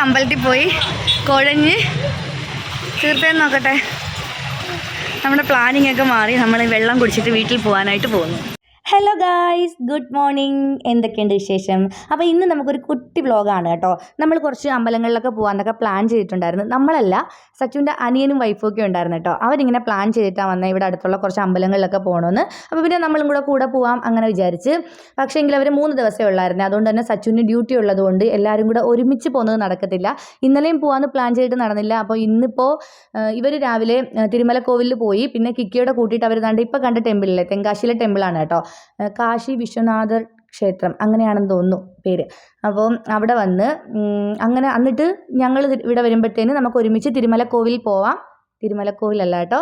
അമ്പലത്തിൽ പോയി കുഴഞ്ഞ് തീർത്തേന്ന് നോക്കട്ടെ. നമ്മുടെ പ്ലാനിങ് ഒക്കെ മാറി. നമ്മൾ വെള്ളം കുടിച്ചിട്ട് വീട്ടിൽ പോകാനായിട്ട് പോകുന്നു. ഹലോ ഗായ്സ് ഗുഡ് മോർണിംഗ് എന്തൊക്കെയുണ്ട് വിശേഷം? അപ്പോൾ ഇന്ന് നമുക്കൊരു കുട്ടി വ്ലോഗാണ് കേട്ടോ. നമ്മൾ കുറച്ച് അമ്പലങ്ങളിലൊക്കെ പോകാമെന്നൊക്കെ പ്ലാൻ ചെയ്തിട്ടുണ്ടായിരുന്നു. നമ്മളല്ല സച്ചുവിന്റെ അനിയനും വൈഫും ഒക്കെ ഉണ്ടായിരുന്നു കേട്ടോ. അവരിങ്ങനെ പ്ലാൻ ചെയ്തിട്ടാണ് വന്നത് ഇവിടെ അടുത്തുള്ള കുറച്ച് അമ്പലങ്ങളിലൊക്കെ പോകണമെന്ന് അപ്പോൾ പിന്നെ നമ്മളും കൂടെ കൂടെ പോവാം അങ്ങനെ വിചാരിച്ച്. പക്ഷേ എങ്കിൽ അവർ മൂന്ന് ദിവസമേ ഉള്ളായിരുന്നു. അതുകൊണ്ട് തന്നെ സച്ചുവിന് ഡ്യൂട്ടി ഉള്ളതുകൊണ്ട് എല്ലാവരും കൂടെ ഒരുമിച്ച് പോകുന്നത് നടക്കത്തില്ല. ഇന്നലെയും പോകാമെന്ന് പ്ലാൻ ചെയ്തിട്ട് നടന്നില്ല. അപ്പോൾ ഇന്നിപ്പോൾ ഇവർ രാവിലെ തിരുമല കോവിലിൽ പോയി. പിന്നെ കിക്കിയോടെ കൂട്ടിയിട്ട് അവർ കണ്ട് ഇപ്പോൾ കണ്ട ടെമ്പിളിലെ തെങ്കാശിയിലെ ടെമ്പിളാണ് കേട്ടോ. കാശി വിശ്വനാഥർ ക്ഷേത്രം അങ്ങനെയാണെന്ന് തോന്നുന്നു പേര്. അപ്പോൾ അവിടെ വന്ന് അങ്ങനെ എന്നിട്ട് ഞങ്ങൾ ഇവിടെ വരുമ്പോഴത്തേന് നമുക്ക് ഒരുമിച്ച് തിരുമല കോവിലിൽ പോവാം. തിരുമലക്കോവിലല്ല കേട്ടോ.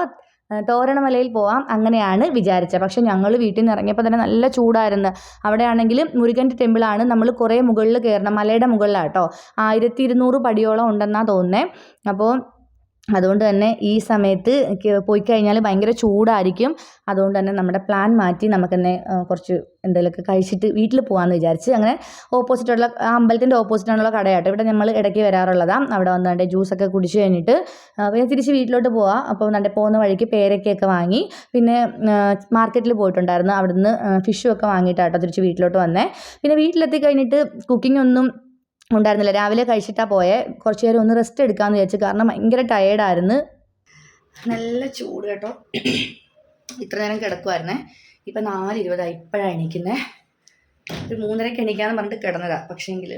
ആ, തോരണമലയിൽ പോവാം. അങ്ങനെയാണ് വിചാരിച്ചത്. പക്ഷേ ഞങ്ങൾ വീട്ടിൽ നിന്ന് ഇറങ്ങിയപ്പോൾ തന്നെ നല്ല ചൂടായിരുന്നു. അവിടെയാണെങ്കിൽ മുരുകന്റെ ടെമ്പിളാണ് നമ്മൾ കുറേ മുകളിൽ കയറണം. മലയുടെ മുകളിലാണ് കേട്ടോ. ആയിരത്തി ഇരുന്നൂറ് പടിയോളം ഉണ്ടെന്നാണ് തോന്നുന്നത് അപ്പോൾ അതുകൊണ്ട് തന്നെ ഈ സമയത്ത് പോയി കഴിഞ്ഞാൽ ഭയങ്കര ചൂടായിരിക്കും. അതുകൊണ്ട് തന്നെ നമ്മുടെ പ്ലാൻ മാറ്റി നമുക്ക് തന്നെ കുറച്ച് എന്തെങ്കിലുമൊക്കെ കഴിച്ചിട്ട് വീട്ടിൽ പോകാമെന്ന് വിചാരിച്ച് അങ്ങനെ ഓപ്പോസിറ്റുള്ള ആ അമ്പലത്തിന്റെ ഓപ്പോസിറ്റാണുള്ള കടയാട്ടോ. ഇവിടെ നമ്മൾ ഇടയ്ക്ക് വരാറുള്ളതാണ് അവിടെ വന്നാണ്ട് ജ്യൂസൊക്കെ കുടിച്ച് കഴിഞ്ഞിട്ട് പിന്നെ തിരിച്ച് വീട്ടിലോട്ട് പോവാം. അപ്പോൾ നല്ല പോകുന്ന വഴിക്ക് പേരക്കയൊക്കെ വാങ്ങി. പിന്നെ മാർക്കറ്റിൽ പോയിട്ടുണ്ടായിരുന്നു. അവിടുന്ന് ഫിഷും ഒക്കെ വാങ്ങിയിട്ടാട്ടോ തിരിച്ച് വീട്ടിലോട്ട് വന്നേ. പിന്നെ വീട്ടിലെത്തി കഴിഞ്ഞിട്ട് കുക്കിംഗ് ഒന്നും ഉണ്ടായിരുന്നില്ല. രാവിലെ കഴിച്ചിട്ടാ പോയെ. കുറച്ച് നേരം ഒന്ന് റെസ്റ്റ് എടുക്കാന്ന് വിചാരിച്ചു കാരണം ഭയങ്കര ടയേർഡായിരുന്നു നല്ല ചൂട് കേട്ടോ. ഇത്ര നേരം കിടക്കുമായിരുന്നേ ഇപ്പം നാല് ഇരുപതായി ഇപ്പോഴാണ് എണീക്കുന്നേ. ഒരു മൂന്നരയ്ക്ക് എണീക്കാന്ന് പറഞ്ഞിട്ട് കിടന്നതാ. പക്ഷേങ്കിൽ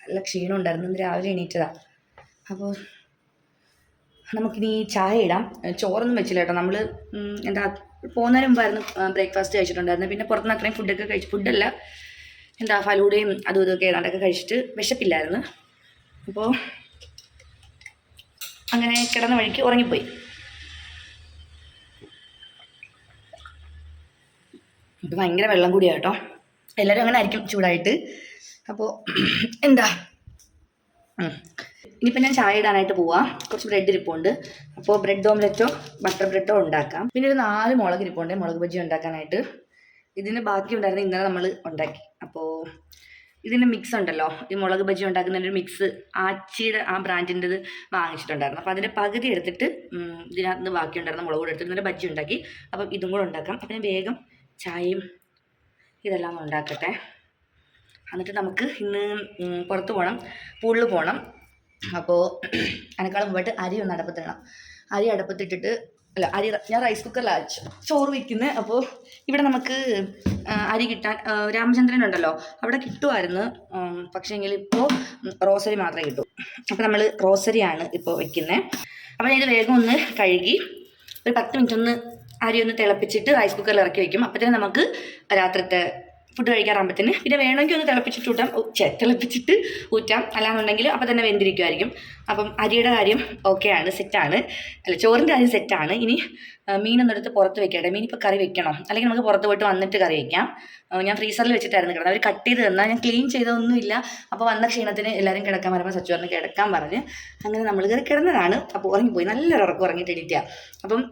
നല്ല ക്ഷീണം ഉണ്ടായിരുന്നു. ഇന്ന് രാവിലെ എണീറ്റതാ. അപ്പോൾ നമുക്കിനി ചായ ഇടാം. ചോറൊന്നും വെച്ചില്ല കേട്ടോ. നമ്മൾ എന്താ പോകുന്നതിന് മുമ്പായിരുന്നു ബ്രേക്ക്ഫാസ്റ്റ് കഴിച്ചിട്ടുണ്ടായിരുന്നു. പിന്നെ പുറത്തുനിന്ന് അത്രയും ഫുഡൊക്കെ കഴിച്ചു ഫുഡല്ല എന്താ ഫലൂടയും അതും ഇതൊക്കെ ഏതാണ്ടൊക്കെ കഴിച്ചിട്ട് വിശപ്പില്ലായിരുന്നു. അപ്പോൾ അങ്ങനെ കിടന്ന വഴിക്ക് ഉറങ്ങിപ്പോയി. ഇപ്പം ഭയങ്കര വെള്ളം കൂടിയാണ് കേട്ടോ. എല്ലാവരും അങ്ങനെ ആയിരിക്കും ചൂടായിട്ട്. അപ്പോൾ എന്താ. ഇനിയിപ്പോൾ ഞാൻ ചായ ഇടാനായിട്ട് പോവാം. കുറച്ച് ബ്രെഡ് ഇരിപ്പുണ്ട്. അപ്പോൾ ബ്രെഡ് ഓംലെറ്റോ ബട്ടർ ബ്രെഡോ ഉണ്ടാക്കാം. പിന്നെ ഒരു നാല് മുളക് ഇരിപ്പുണ്ട്. മുളക് ബജി ഉണ്ടാക്കാനായിട്ട്. ഇതിന് ബാക്കി ഉണ്ടായിരുന്ന ഇന്നലെ നമ്മൾ ഉണ്ടാക്കി. അപ്പോൾ ഇതിന്റെ മിക്സ് ഉണ്ടല്ലോ. ഈ മുളക് ബജി ഉണ്ടാക്കുന്നതിന്റെ ഒരു മിക്സ് ആച്ചിയുടെ ആ ബ്രാൻഡിന്റെത് വാങ്ങിച്ചിട്ടുണ്ടായിരുന്നു. അപ്പോൾ അതിന്റെ പകുതി എടുത്തിട്ട് ഇതിനകത്ത് നിന്ന് ബാക്കി ഉണ്ടായിരുന്ന മുളക് കൂടെ എടുത്തിട്ട് ഇന്നലെ ബജി ഉണ്ടാക്കി. അപ്പം ഇതും കൂടെ ഉണ്ടാക്കാം. അപ്പം വേഗം ചായയും ഇതെല്ലാം ഉണ്ടാക്കട്ടെ. എന്നിട്ട് നമുക്ക് ഇന്ന് പുറത്ത് പോകണം. പൂളിൽ പോകണം. അപ്പോൾ അതിനേക്കാളും പോയിട്ട് അരി ഒന്ന് അടപ്പത്തിടണം. അരി അടുപ്പത്തിട്ടിട്ട് അല്ല അരി ഞാൻ റൈസ് കുക്കറിലാണ് ചോറ് വയ്ക്കുന്നത് അപ്പോൾ ഇവിടെ നമുക്ക് അരി കിട്ടാൻ രാമചന്ദ്രൻ ഉണ്ടല്ലോ. അവിടെ കിട്ടുമായിരുന്നു പക്ഷേങ്കിൽ ഇപ്പോൾ റോസരി മാത്രമേ കിട്ടൂ. അപ്പോൾ നമ്മൾ റോസരിയാണ് ഇപ്പോൾ വെക്കുന്നത് അപ്പോൾ ഞാൻ ഇത് വേഗം ഒന്ന് കഴുകി ഒരു പത്ത് മിനിറ്റ് ഒന്ന് അരി ഒന്ന് തിളപ്പിച്ചിട്ട് റൈസ് കുക്കറിൽ ഇറക്കി വെക്കും. അപ്പോഴത്തേനും നമുക്ക് രാത്രിത്തെ ഫുഡ് കഴിക്കാറാകുമ്പത്തിന് പിന്നെ വേണമെങ്കിൽ ഒന്ന് തിളപ്പിച്ചിട്ട് ഛെ, തിളപ്പിച്ചിട്ട് ഊറ്റാം. അല്ലാന്നുണ്ടെങ്കിൽ അപ്പോൾ തന്നെ വെന്തിരിക്കുമായിരിക്കും അപ്പം അരിയുടെ കാര്യം ഓക്കെയാണ് സെറ്റാണ് അല്ല ചോറിന്റെ കാര്യം സെറ്റാണ് ഇനി ആ, മീനൊന്നും എടുത്ത് പുറത്ത് വെക്കട്ടെ. മീൻ ഇപ്പോൾ കറി വെക്കണം? അല്ലെങ്കിൽ നമുക്ക് പുറത്ത് പോയിട്ട് വന്നിട്ട് കറി വെക്കാം. ഞാൻ ഫ്രീസറിൽ വെച്ചിട്ടായിരുന്നു കിടന്നത്. അവർ കട്ട് ചെയ്ത് തന്നാൽ ഞാൻ ക്ലീൻ ചെയ്തൊന്നുമില്ല അപ്പോൾ വന്ന ക്ഷീണത്തിന് എല്ലാവരും കിടക്കാൻ പറയുമ്പോൾ സച്ചുവറിന് കിടക്കാൻ പറഞ്ഞ് അങ്ങനെ നമ്മൾ കയറി കിടന്നതാണ്. അപ്പോൾ ഉറങ്ങിപ്പോയി. നല്ലൊരു ഉറക്കം ഉറങ്ങിയിട്ട് എണീറ്റാ. അപ്പം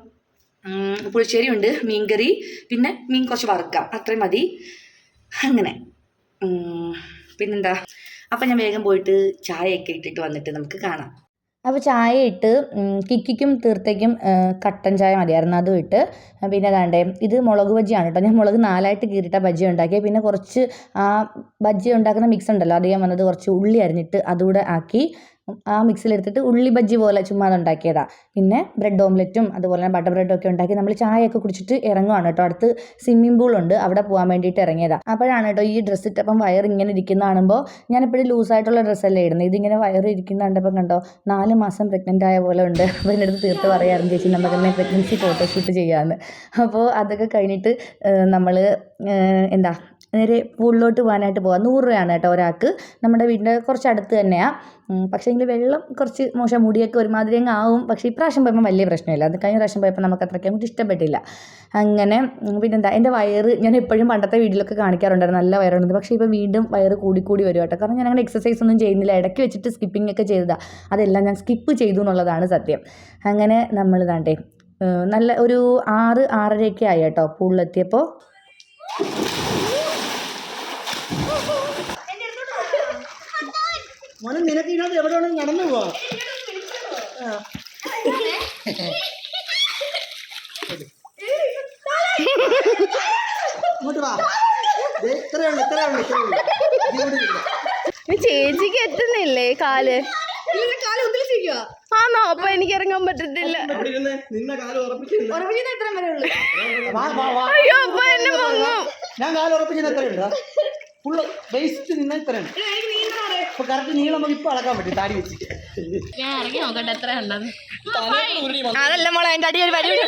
പുളിശ്ശേരി ഉണ്ട് മീൻകറി. പിന്നെ മീൻ കുറച്ച് വറുക്കാം. അത്രയും മതി. അങ്ങനെ. പിന്നെന്താ? അപ്പം ഞാൻ വേഗം പോയിട്ട് ചായയൊക്കെ ഇട്ടിട്ട് വന്നിട്ട് നമുക്ക് കാണാം. അപ്പോൾ ചായ ഇട്ട് കിക്കിക്കും തീർത്തേക്കും കട്ടൻ ചായ മതിയായിരുന്നു അതും ഇട്ട്. പിന്നെ കണ്ടേ ഇത് മുളക് ബജിയാണ് കേട്ടോ. ഞാൻ മുളക് നാലായിട്ട് കീറിയിട്ട ബജ്ജി ഉണ്ടാക്കിയത് പിന്നെ കുറച്ച് ആ ബജ്ജി ഉണ്ടാക്കുന്ന മിക്സ് ഉണ്ടല്ലോ. അത് ഞാൻ വന്നത് കുറച്ച് ഉള്ളി അരിഞ്ഞിട്ട് അതുകൂടെ ആക്കി ആ മിക്സിലെടുത്തിട്ട് ഉള്ളി ബജ്ജി പോലെ ചുമ്മാ ഉണ്ടാക്കിയതാണ് പിന്നെ ബ്രെഡ് ഓംലെറ്റും അതുപോലെ തന്നെ ബട്ടർ ബ്രെഡും ഒക്കെ ഉണ്ടാക്കി നമ്മൾ ചായയൊക്കെ കുടിച്ചിട്ട് ഇറങ്ങുവാണ് കേട്ടോ. അടുത്ത് സ്വിമ്മിംഗ് പൂൾ ഉണ്ട്. അവിടെ പോകാൻ വേണ്ടിയിട്ട് ഇറങ്ങിയതാണ് അപ്പോഴാണ് കേട്ടോ ഈ ഡ്രസ്സ് ഇട്ടപ്പം വയർ ഇങ്ങനെ ഇരിക്കുന്ന കാണുമ്പോൾ ആയിട്ടുള്ള ലൂസായിട്ടുള്ള ഡ്രസ്സല്ലേ ഇടുന്നത് ഇതിങ്ങനെ വയർ ഇരിക്കുന്ന കണ്ടപ്പോൾ കണ്ടോ നാല് മാസം പ്രഗ്നന്റ് ആയ പോലെ ഉണ്ട്. അപ്പോൾ എന്റെ അടുത്ത് തീർത്ത് പറയാറുണ്ട് ചേച്ചി നമുക്ക് തന്നെ പ്രഗ്നൻസി ഫോട്ടോഷൂട്ട് ചെയ്യാമെന്ന് അപ്പോൾ അതൊക്കെ കഴിഞ്ഞിട്ട് നമ്മൾ എന്താ നേരെ പൂളിലോട്ട് പോകാനായിട്ട് പോകാം നൂറ് രൂപയാണ് കേട്ടോ ഒരാൾക്ക്. നമ്മുടെ വീടിന്റെ കുറച്ച് അടുത്ത് തന്നെയാണ് പക്ഷേ എങ്കിൽ വെള്ളം കുറച്ച് മോശം മുടിയൊക്കെ ഒരുമാതിരി അങ്ങ് ആവും. പക്ഷേ ഇപ്രാവശ്യം പോയപ്പോൾ വലിയ പ്രശ്നമില്ല. അത് കഴിഞ്ഞ പ്രാവശ്യം പോയപ്പോൾ നമുക്ക് അത്രയ്ക്ക് അങ്ങോട്ട് ഇഷ്ടപ്പെട്ടില്ല. അങ്ങനെ പിന്നെന്താ എന്റെ വയറ് ഞാൻ എപ്പോഴും പണ്ടത്തെ വീട്ടിലൊക്കെ കാണിക്കാറുണ്ടായിരുന്നു. നല്ല വയറുണ്ടെന്ന് പക്ഷേ ഇപ്പോൾ വീണ്ടും വയറ് കൂടിക്കൂടി വരും കേട്ടോ. കാരണം ഞാൻ അങ്ങനെ എക്സസൈസ് ഒന്നും ചെയ്യുന്നില്ല. ഇടയ്ക്ക് വെച്ചിട്ട് സ്കിപ്പിംഗ് ഒക്കെ ചെയ്തതാണ് അതെല്ലാം ഞാൻ സ്കിപ്പ് ചെയ്തു എന്നുള്ളതാണ് സത്യം. അങ്ങനെ നമ്മൾ താണ്ടേ നല്ല ഒരു ആറ് ആറരയൊക്കെ ആയി കേട്ടോ. പൂളിലെത്തിയപ്പോൾ മോന് നിനക്ക് ഇതിനകത്ത് എവിടെ വേണമെങ്കിൽ നടന്നു പോവാ. ഇങ്ങോട്ട് വാ. ചേച്ചിക്ക് എത്തുന്നില്ലേ കാൽ? ആണോ അപ്പൊ എനിക്ക് ഇറങ്ങാൻ പറ്റത്തില്ല. അയ്യോ അപ്പൊ എന്നെ പൊങ്ങും ഞാൻ കാലുറപ്പിക്കുന്ന എത്രയുണ്ട് ഫുള്ള് വേസ്റ്റ് നിന്ന ഇത്രയുണ്ട് അപ്പൊ കറക്റ്റ് നീളം നമുക്ക് ഇപ്പൊ അളക്കാൻ പറ്റും. താടി വെച്ചിട്ട്. ഞാൻ ഇറങ്ങി നോക്കട്ടെ എത്ര ഉണ്ടെന്ന്. അതല്ല മോളെ അതിന്റെ അടി ഒരു പരിപാടി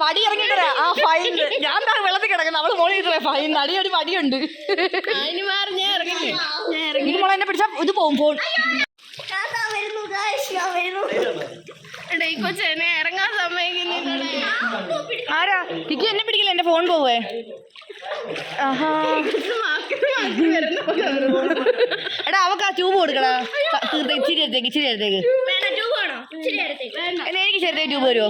പടി ഇറങ്ങിട്ടേ ആ ഫൈൻ. ഞാൻ വെള്ളത്തിൽ കിടക്കുന്നത് അവൾ മോളിൽ ഫൈൻ. അടി ഒരു പടിയുണ്ട് ഇത് മാറി ഞാൻ ഇറങ്ങി. ഞാൻ ഇറങ്ങി. ഇനി മോളെ എന്നെ പിടിച്ചാ ഇത് പോകും ഫോൺ ഇറങ്ങാൻ സമ്മതിക്കുന്നില്ല ആരാ? കിക്കി എന്നെ പിടിക്കില്ല? എന്റെ ഫോൺ പോവേ. ആഹാ. എടാ അവക്ക് ആ ട്യൂബ് കൊടുക്കടാ. ഇച്ചിരി എടുത്തേക്ക് ഇച്ചിരി എടുത്തേക്ക്. എന്നാ എനിക്ക് ചെറുതായി ട്യൂബ് വരുമോ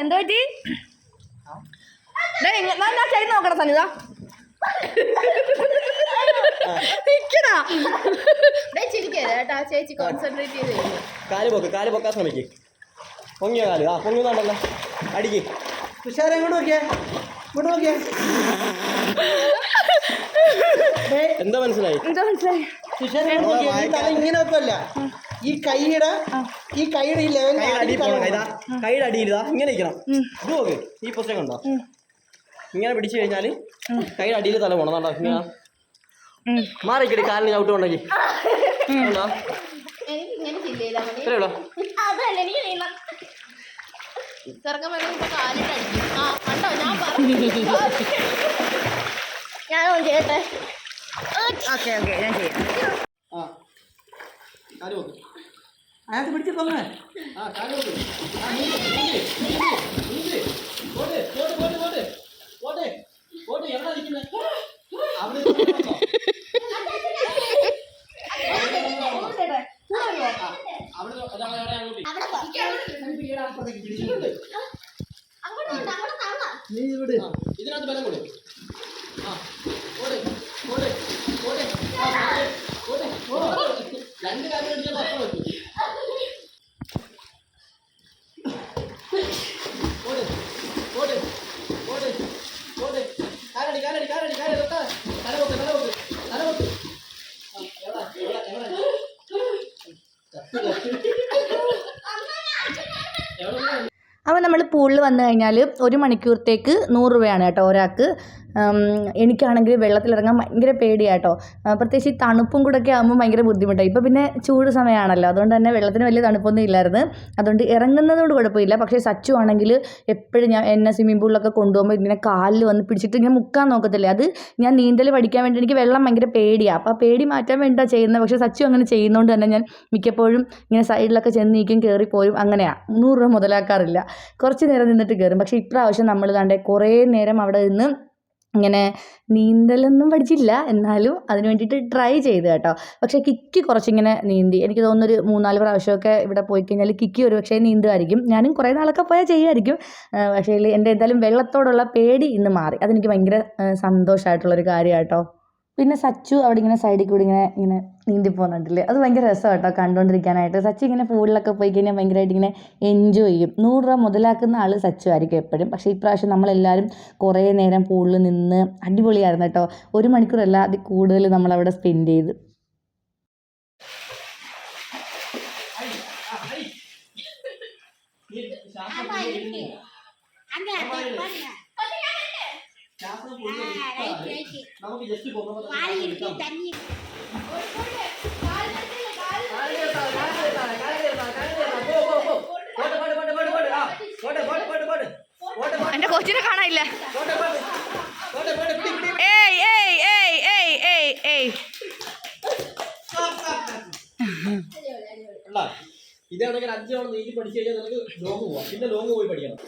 എന്താ പറ്റി? ഞാൻ- ചെയ്ത് നോക്കടാ സനിത നിക്കടാ. ചിരിക്കരുത് കേട്ടോ ചേച്ചി കോൺസെൻട്രേറ്റ് ചെയ്ത് കാൽ പൊക്ക് കാൽ പൊക്കാൻ ശ്രമിക്ക്. പൊങ്ങിയ കാൽ ആ പൊങ്ങുന്നുണ്ടല്ലോ അടിക്ക്. തുഷാര എങ്ങോട്ട് നോക്കിയേ. ഇങ്ങോട്ട് നോക്കിയേ. എന്താ മനസ്സിലായി? എന്താ മനസ്സിലായി? തുഷാര എങ്ങോട്ട് നോക്കിയേ. ഈ തല ഇങ്ങനെ വെക്കല്ല ഈ കൈയുടെ ഈ കൈയുടെ ഈ ലെവൽ കൈയുടെ അടിയിൽ ഇതാ ഇങ്ങനെ ഇരിക്കണം. ഇത് നോക്ക് ഈ പുസ്തകം കണ്ടോ ഇങ്ങനെ പിടിച്ചു കഴിഞ്ഞാൽ കൈയുടെ അടിയിൽ തല പോണം. കണ്ടോ ഇങ്ങനെ. മാറിക്കടി കാലിന് ചവിട്ട് ഉണ്ടെങ്കിൽ കണ്ടോ എനിക്ക് ഇങ്ങനെ ചില്ല ചെയ്താൽ മതി ഇത്രേ ഉള്ളൂ അതല്ല എനിക്ക് നീളം ചെറുക്കം വരുമ്പോൾ ഇപ്പൊ കാലിട്ട് അടിക്കും. ആ കണ്ടോ? ഞാൻ പറഞ്ഞു. ഞാൻ ചെയ്യട്ടെ? ഓക്കെ ഓക്കെ ഞാൻ ചെയ്യാം. ആ കാൽ വെക്ക് അതിനകത്ത് പിടിച്ച് തന്നെ ആ കാൽ നീങ്ങ്. പോട്ട്, പോട്ട്, പോട്ട്, പോട്ട്. പോട്ട്, എവിടാ നിക്കുന്നെ? അവിടെ നിൽക്കുന്നോ? അവിടെ ഒരാളെ അവിടെ അങ്ങോട്ട് നീ ഇവിടെ. ഇതിനകത്ത് ബലം കൊടു ആ ഓട് ഓട് ഓട് ഓട് രണ്ട് കാര്യം അടിച്ചാൽ അപ്പം വെക്കും ഓട് ഓട് ഓട് ഓട് കാലടി കാലടി കാലടി കാലടി തൊട്ടാ തല പൊക്ക് തല പൊക്ക് തല പൊക്ക്. എവിടാ എവിടാ. എവിടാ? അപ്പോൾ നമ്മൾ പൂളിൽ വന്നു കഴിഞ്ഞാൽ ഒരു മണിക്കൂറത്തേക്ക് നൂറ് രൂപയാണ് കേട്ടോ ഒരാൾക്ക്. എനിക്കാണെങ്കിൽ വെള്ളത്തിലിറങ്ങാൻ ഭയങ്കര പേടിയാട്ടോ. പ്രത്യേകിച്ച് ഈ തണുപ്പും കൂടെ ഒക്കെ ആകുമ്പോൾ ഭയങ്കര ബുദ്ധിമുട്ടാണ് ഇപ്പോൾ പിന്നെ ചൂട് സമയമാണല്ലോ അതുകൊണ്ട് തന്നെ വെള്ളത്തിന് വലിയ തണുപ്പൊന്നും ഇല്ലായിരുന്നു. അതുകൊണ്ട് ഇറങ്ങുന്നതുകൊണ്ട് കുഴപ്പമില്ല. പക്ഷേ സച്ചു ആണെങ്കിൽ എപ്പോഴും ഞാൻ എന്നെ സ്വിമ്മിംഗ് പൂളിലൊക്കെ കൊണ്ടുപോകുമ്പോൾ ഇങ്ങനെ കാലിൽ വന്ന് പിടിച്ചിട്ട് ഇങ്ങനെ മുക്കാൻ നോക്കത്തില്ലേ? അത് ഞാൻ നീന്തൽ പഠിക്കാൻ വേണ്ടി എനിക്ക് വെള്ളം ഭയങ്കര പേടിയാണ് അപ്പോൾ ആ പേടി മാറ്റാൻ വേണ്ടിയിട്ടാണ് ചെയ്യുന്നത്. പക്ഷേ സച്ചു അങ്ങനെ ചെയ്യുന്നതുകൊണ്ട് തന്നെ ഞാൻ മിക്കപ്പോഴും ഇങ്ങനെ സൈഡിലൊക്കെ ചെന്ന് നീക്കും കയറിപ്പോരും അങ്ങനെയാണ് നൂറ് രൂപ മുതലാക്കാറില്ല. കുറച്ച് നേരം നിന്നിട്ട് കയറും പക്ഷേ ഇപ്രാവശ്യം നമ്മൾ കണ്ടേ കുറേ നേരം അവിടെ നിന്ന് ഇങ്ങനെ നീന്തലൊന്നും പഠിച്ചില്ല. എന്നാലും അതിന് വേണ്ടിയിട്ട് ട്രൈ ചെയ്ത് കേട്ടോ. പക്ഷേ കിക്ക് കുറച്ചിങ്ങനെ നീന്തി. എനിക്ക് തോന്നുന്നൊരു മൂന്നാൽ പ്രാവശ്യമൊക്കെ ഇവിടെ പോയി കഴിഞ്ഞാൽ കിക്കി ഒരു പക്ഷേ നീന്തുമായിരിക്കും. ഞാനും കുറേ നാളൊക്കെ പോയാൽ ചെയ്യുമായിരിക്കും. പക്ഷേ എന്റെ എന്തായാലും വെള്ളത്തോടുള്ള പേടി ഇന്ന് മാറി. അതെനിക്ക് ഭയങ്കര സന്തോഷമായിട്ടുള്ളൊരു കാര്യമാണ് കേട്ടോ പിന്നെ സച്ചു അവിടെ ഇങ്ങനെ സൈഡിൽ കൂടി ഇങ്ങനെ ഇങ്ങനെ നീന്തി പോകുന്നുണ്ടല്ലേ അത് ഭയങ്കര രസമാണ് കേട്ടോ കണ്ടുകൊണ്ടിരിക്കാനായിട്ട് സച്ചു ഇങ്ങനെ പൂളിലൊക്കെ പോയി കഴിഞ്ഞാൽ ഭയങ്കരമായിട്ട് ഇങ്ങനെ എൻജോയ് ചെയ്യും നൂറ് രൂപ മുതലാക്കുന്ന ആൾ സച്ചു ആയിരിക്കും എപ്പോഴും പക്ഷേ ഇപ്രാവശ്യം നമ്മളെല്ലാവരും കുറേ നേരം പൂളിൽ നിന്ന് അടിപൊളിയായിരുന്നു കേട്ടോ ഒരു മണിക്കൂറല്ല അതിൽ കൂടുതൽ നമ്മളവിടെ സ്പെൻഡ് ചെയ്ത് നമുക്ക് ജസ്റ്റ് എന്റെ കൊച്ചിനെ കാണാനില്ല. ഏയ് ഏയ് ഏയ് ഏയ് ഏയ് ഏയ്. ഇതാണെങ്കിൽ അഞ്ചാണ് നീക്കി നീതി പഠിച്ചു കഴിഞ്ഞാൽ നമുക്ക് ലോങ് പോവാം. പിന്നെ ലോങ് പോയി പഠിക്കണം.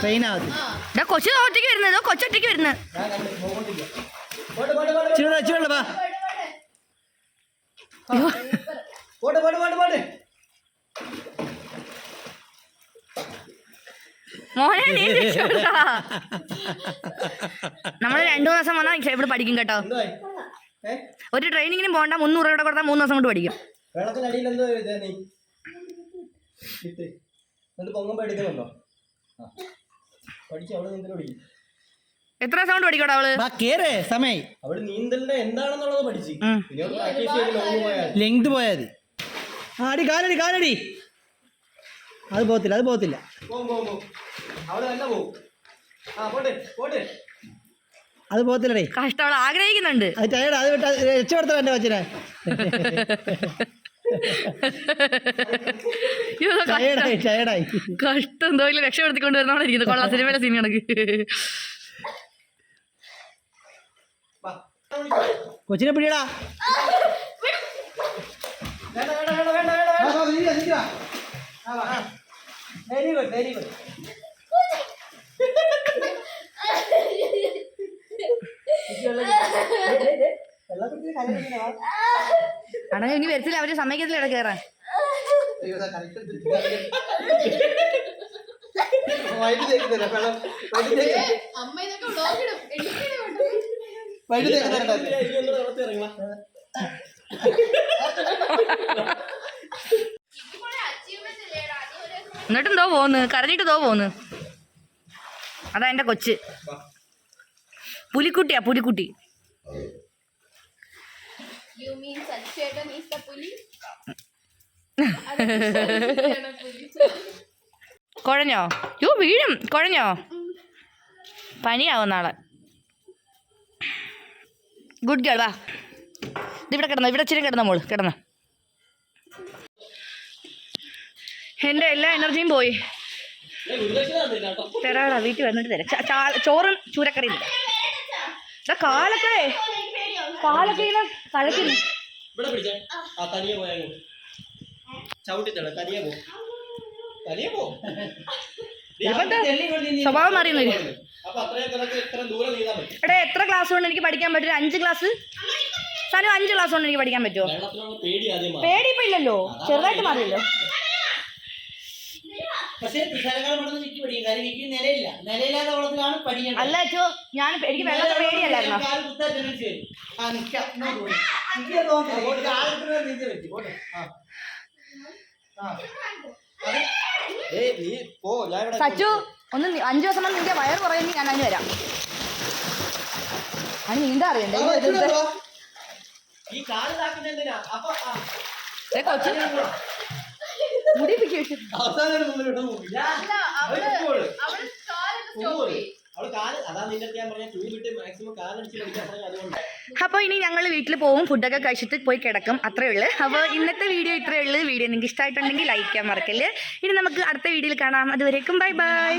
ട്രെയിനകത്ത് കൊച്ചു ഒറ്റയ്ക്ക് വരുന്നത് കൊച്ചൊറ്റയ്ക്ക് വരുന്നത് വാ. പോട്ടെ പോട്ടെ പോട്ടെ പോട്ടെ മോനെ നീ. നമ്മൾ രണ്ടു ദിവസം വന്നാൽ ഇവിടെ പഠിക്കും കേട്ടോ. ഒരു ട്രെയിനിങ്ങിനും പോകണ്ട മുന്നൂറ് രൂപ കൊടുത്താൽ മൂന്ന് ദിവസം കൊണ്ട് പഠിക്കും. വെള്ളത്തിനടിയിൽ എന്തോ എഴുതാ നീ. പൊങ്ങുമ്പോ എടുക്കുന്നുണ്ടോ? ആ പഠിച്ചു അവൾ നീന്തൽ പഠിക്കും. എത്ര സൗണ്ട് കൊണ്ട് അവൾ? വാ കേറ് സമയായി. അവൾ നീന്തലിന്റെ എന്താണെന്നുള്ളത് പഠിച്ചു. ഉം. ഇനി ഒന്ന് പ്രാക്ടീസ് ചെയ്ത് ലോങ് പോയാൽ ലെങ്ത് പോയാതി ആ അടി കാലടി കാലടി. അത് പോകത്തില്ല അത് പോകത്തില്ല. പോകും പോകും പോകും അവൾ തന്നെ പോകും ആ പോട്ടെ പോട്ടെ. അത് പോകത്തില്ലടേ. കഷ്ടം അവൾ ആഗ്രഹിക്കുന്നുണ്ട്. അത് ടയർഡ് അത് വിട്ട് രക്ഷപ്പെടുത്തണം എന്റെ കഷ്ടം. എന്തോ ഇല്ല രക്ഷപ്പെടുത്തിക്കൊണ്ട് വരുന്നോണ്ടിരിക്കുന്നത് കൊള്ളാം സിനിമയിലെ സീൻ കണക്ക്. വാ. കൊച്ചിനെ പിടിയടാ. വെരി ഗുഡ് വെരി ഗുഡ് അടങ്ങ ഇനി വരത്തില്ല അവർ സമ്മതിക്കത്തില്ല ഇട കയറാൻ വൈകിട്ട് തേക്കുന്നില്ല വെള്ളം. വൈകിട്ട് തേക്ക് അമ്മ ഇതൊക്കെ വ്ളോഗിടും എഡിറ്റ് വൈകിട്ട് തേക്കുന്നുണ്ടോ അച്ചീവ്മെന്റ് ഇല്ലേടാ നീ ഒരു എന്നിട്ടും തോ പോന്ന്? കരഞ്ഞിട്ട് തോ പോന്ന്? അതാ എന്റെ കൊച്ച്. പുലിക്കുട്ടിയാ പുലിക്കുട്ടി. യു mean സച്ചേട്ടൻ is the പുലി കുഴഞ്ഞോ? യോ വീഴും. കുഴഞ്ഞോ? പനിയാവും നാളെ. ഗുഡ് ഗേൾ വാ. ഇതിവിടെ കിടന്നോ ഇവിടെ ഇച്ചിരി കിടന്ന മോൾ കിടന്നോ. എന്റെ എല്ലാ എനർജിയും പോയി. തരാടാ വീട്ടിൽ വന്നിട്ട് തരാം. ചോറും ചൂരക്കറിയും കാലൊക്കെ കാലൊക്കെ ഇങ്ങനെ കഴക്കുന്നു ഇവിടെ പിടിച്ചേ. ആ തനിയെ പോയാ ചവിട്ടി തട തനിയെ പോ. തനിയെ പോ? സ്വഭാവം മാറിയൊന്നുമില്ല എടാ എത്ര ക്ലാസ് കൊണ്ട് എനിക്ക് പഠിക്കാൻ പറ്റും? അഞ്ച് ക്ലാസ് സാധനം അഞ്ച് ക്ലാസ് കൊണ്ട് എനിക്ക് പഠിക്കാൻ പറ്റുമോ പേടി ഇപ്പൊ ഇല്ലല്ലോ. ചെറുതായിട്ട് മാറിയല്ലോ. പക്ഷേ തുഷാരക്കാലം പെട്ടെന്ന് ചുറ്റി പഠിക്കും കാര്യം എനിക്ക് നിലയില്ല. നിലയില്ലാത്ത കുളത്തിലാണ് പഠിക്കേണ്ടത് അല്ല അച്ചോ ഞാൻ എനിക്ക് വെള്ളത്തെ പേടിയല്ലായിരുന്നു കാൽ കുത്താൻ വരും. ആ. എനിക്ക് നീന്തി പോട്ടെ. സച്ചു ഒന്ന് അഞ്ചു ദിവസം കൊണ്ട് നിന്റെ വയർ കുറയുന്നു ഞാൻ അതിന് വരാം. അത് നീന്താ അറിയണ്ടേ? കൊച്ചു. അപ്പോൾ ഇനി ഞങ്ങൾ വീട്ടിൽ പോകും ഫുഡൊക്കെ കഴിച്ചിട്ട് പോയി കിടക്കും അത്രേ ഉള്ളൂ. അപ്പോൾ ഇന്നത്തെ വീഡിയോ ഇത്രേ ഉള്ളൂ. വീഡിയോ നിങ്ങൾക്ക് ഇഷ്ടമായിട്ടുണ്ടെങ്കിൽ ലൈക്ക് ചെയ്യാൻ മറക്കല്ലേ. ഇനി നമുക്ക് അടുത്ത വീഡിയോയിൽ കാണാം. അതുവരേക്കും ബൈ ബൈ.